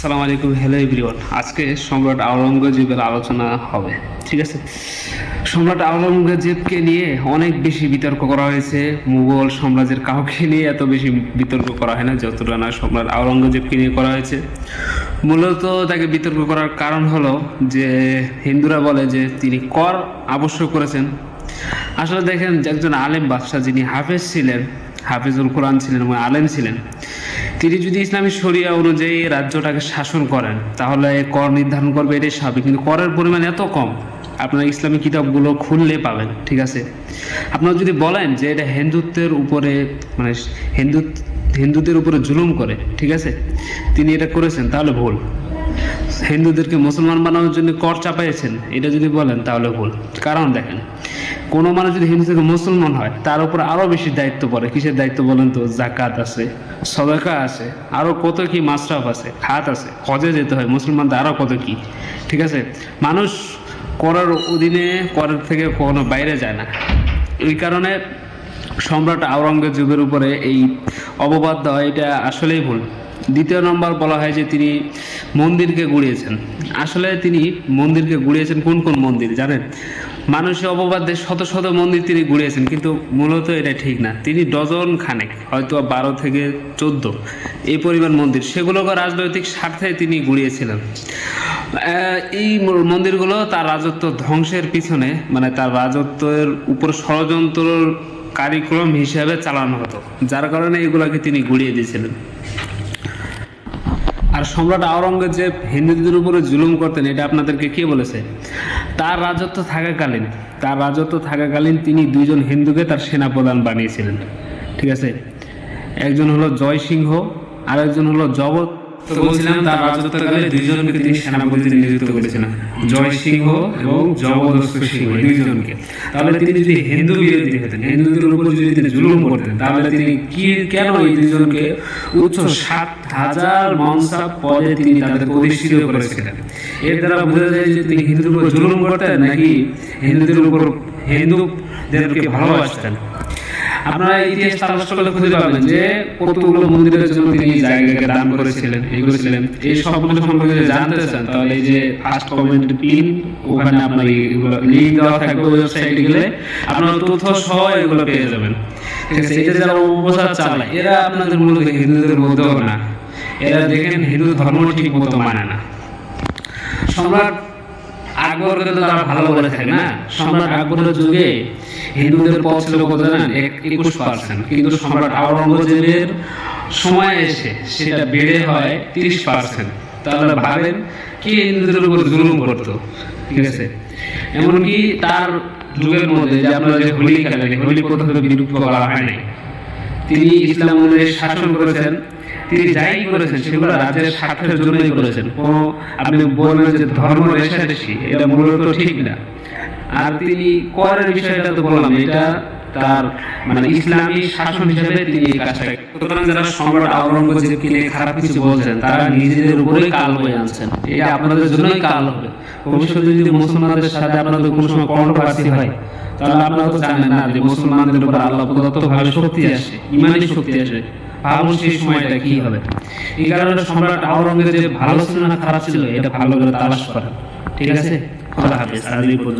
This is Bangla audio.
আসসালামু আলাইকুম হ্যালো এভরিওয়ান আজকে সম্রাট আওরঙ্গজেবের আলোচনা হবে, ঠিক আছে? সম্রাট আওরঙ্গজেবকে নিয়ে অনেক বেশি বিতর্ক করা হয়েছে। মুঘল সাম্রাজ্যের কাউকে নিয়ে এত বেশি বিতর্ক করা হয় না, যতটা না সম্রাট আওরঙ্গজেবকে নিয়ে করা হয়েছে। মূলত তাকে বিতর্ক করার কারণ হলো যে, হিন্দুরা বলে যে তিনি কর আবশ্যক করেছেন। আসলে দেখেন একজন আলেম বাদশাহ যিনি হাফেজ ছিলেন, হাফেজুল কোরআন ছিলেন এবং আলেম ছিলেন তিনি যদি ইসলামী শরিয়া অনুযায়ী রাজ্যটাকে শাসন করেন, তাহলে কর নির্ধারণ করবে এটাই স্বাভাবিক। কিন্তু করের পরিমাণ এত কম, আপনারা ইসলামী কিতাবগুলো খুললে পাবেন, ঠিক আছে? আপনারা যদি বলেন যে এটা হিন্দুত্বের উপরে মানে হিন্দু, হিন্দুদের উপরে জুলুম করে, ঠিক আছে? তিনি এটা করেছেন, তাহলে ভুল। হিন্দুদেরকে মুসলমান বানানোর জন্য কর চাপাইয়েছেন এটা যদি বলেন, তাহলে ভুল। কারণ দেখেন কোনো মানুষ যদি হিন্দু থেকে মুসলমান হয়, তার উপর আরও বেশি দায়িত্ব পড়ে। কিসের দায়িত্ব বলেন তো? জাকাত আছে, সদকা আছে আরও কত কি মাসরাফ আছে খাত আছে, হজে যেতে হয়, মুসলমানদের আরও কত কি? ঠিক আছে? মানুষ করার অধীনে, করার থেকে কখনো বাইরে যায় না। এই কারণে সম্রাট আওরঙ্গজেবের উপরে এই অপবাদ দেওয়া, এটা আসলেই ভুল। দ্বিতীয় নম্বর বলা হয় যে তিনি মন্দিরকে গুড়িয়েছেন। আসলে তিনি মন্দিরকে গুড়িয়েছেন কোন কোন মন্দির, জানেন? মানুষের অপবাদ শত শত মন্দির তিনি গুড়িয়েছেন, কিন্তু মূলত এটা ঠিক না। তিনি ডজন খানেক হয়তো বারো থেকে চোদ্দ এই পরিমাণ মন্দির, সেগুলোকে রাজনৈতিক স্বার্থে তিনি গুড়িয়েছিলেন। এই মন্দিরগুলো তার রাজত্ব ধ্বংসের পিছনে মানে তার রাজত্বের উপর ষড়যন্ত্র কারিক্রম হিসেবে চালানো হতো, যার কারণে এগুলোকে তিনি গুড়িয়ে দিয়েছিলেন। আর সম্রাট আওরঙ্গজেব হিন্দুদের উপরে জুলুম করতেন, এটা আপনাদেরকে কে বলেছে? তার রাজত্ব থাকাকালীন, তার রাজত্ব থাকাকালীন তিনি দুইজন হিন্দুকে তার সেনা সেনাপ্রধান বানিয়েছিলেন, ঠিক আছে? একজন হলো জয় সিংহ আর একজন হলো জগৎ তো বলছিলাম, তার রাজত্বকালে দুইজনকে তিনি সেনাপতি নিযুক্ত করেছিলেন, জয় সিংহ এবং জবদস্ত সিংহ দুইজনকে। তাহলে তিনি যদি হিন্দু বিরোধী হতেন, হিন্দুদের উপর যদি তিনি জুলুম করতেন, তাহলে তিনি কি, কেন এই দুইজনকে উচ্চ সাত হাজার মনসাব পদে তিনি তাদেরকে অধিষ্ঠিত করেছিলেন? এর দ্বারা বোঝা যায় যে তিনি হিন্দুদের উপর জুলুম করতেন নাকি হিন্দুদের উপর হিন্দুদেরকে ভালোবাসতেন? আপনারা ইতিহাস তালাশ করলে খুঁজে পাবেন যে কতগুলো মন্দিরের জন্য তিনি জায়গাকে দান করেছিলেন এগুলো ছিলেন এই সবগুলো সম্পর্কে যদি জানতে চান, তাহলে এই যে ফার্স্ট কমেন্ট পিন ওখানে আপনার এগুলো লিঙ্ক দেওয়া থাকবে ওয়েবসাইটে গেলে। আপনারা তথ্য সহ এগুলো পেয়ে যাবেন। ঠিক আছে এটা যারা উপসার চালায়, এরা আপনাদের মূলত হিন্দুদের মধ্যেও না। এরা দেখেন হিন্দু ধর্ম ঠিক মতো মানে না। সম্রাট আকবরকে তো তারা ভালো বলে থাকে না? সম্রাট আকবরের যুগে হিন্দুদের পথ ছিল কত জানেন? একুশ পার্সেন্ট। কিন্তু সম্রাট আওরঙ্গজেবের সময় এসে সেটা বেড়ে হয় তিরিশ পার্সেন্ট। তাহলে ভাবেন, কি হিন্দুদের উপর জুলুম করতো? ঠিক আছে? এমনকি তার যুগের মধ্যে যে আপনারা যে হোলি খেলেন হোলি থেকে বিলুপ্ত করা হয় নাই। তিনি ইসলাম শাসন করেছেন। তিনি যাই করেছেন, সেগুলো রাজ্যের স্বার্থের জন্যই করেছেন। কোনো, আপনি বলবেন যে ধর্ম রেশারেশি এটা মূলত ঠিক না। আর তিনি করের বিষয়টা তো বললাম, এটা তার মানে ইসলামী শাসন হিসেবে তিনি এই কাজটা যারা সম্রাট আওরঙ্গজেবকে নিয়ে খারাপ কিছু বলছেন, তারা নিজেদের উপরেই কাল বয়ে আনছেন এটা আপনাদের জন্যই কাল হবে। ভবিষ্যতে যদি মুসলমানদের সাথে আপনাদের কোনো সময় কন্ট্রোভার্সি হয়, তাহলে আপনারা তো জানেন না যে মুসলমানদের উপর আল্লাহ প্রদত্ত ভাবে শক্তি আসে ইমানি শক্তি আসে। ভাবুন সেই সময়টা কি হবে? এই কারণে সম্রাট আওরঙ্গজেব ভালো ছিল না খারাপ ছিল? এটা ভালো করে তালাশ করা ঠিক আছে? খোদা হাফেজ। পর্যন্ত।